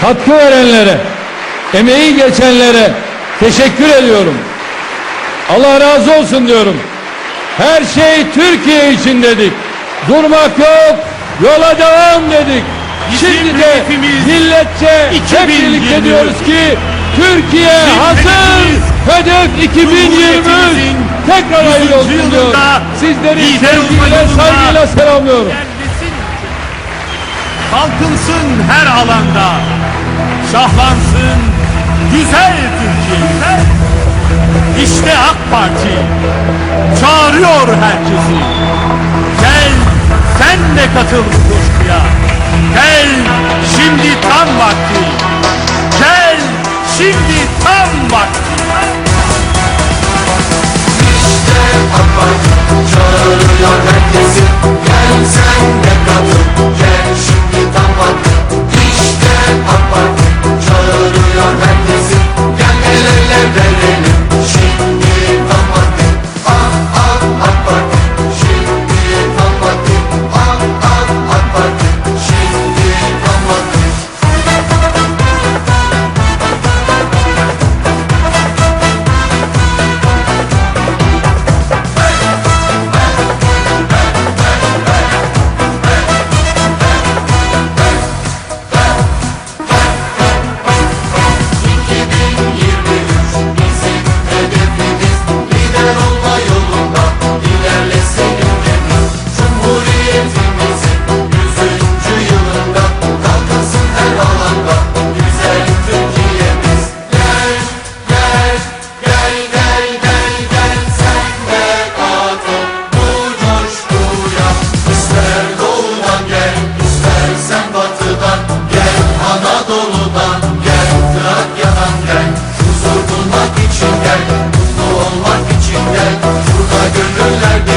katkı verenlere, emeği geçenlere teşekkür ediyorum. Allah razı olsun diyorum. Her şey Türkiye için dedik. Durmak yok, yola devam dedik. Bizim Şimdi de milletçe hep 2023. birlikte diyoruz ki Türkiye hazır. hedefimiz Hedef 2023. Cumhuriyetimizin Tekrar hayırlı 100. olsun diyor. yılında Sizleri sevgiyle, saygıyla selamlıyorum. Kalkınsın her alanda. Şahlansın güzel Türkiye. İşte AK Parti çağırıyor herkesi. Gel sen de katıl bu coşkuya. Gel şimdi tam vakti. Gel şimdi tam vakti. Çağırıyor herkesi gönüller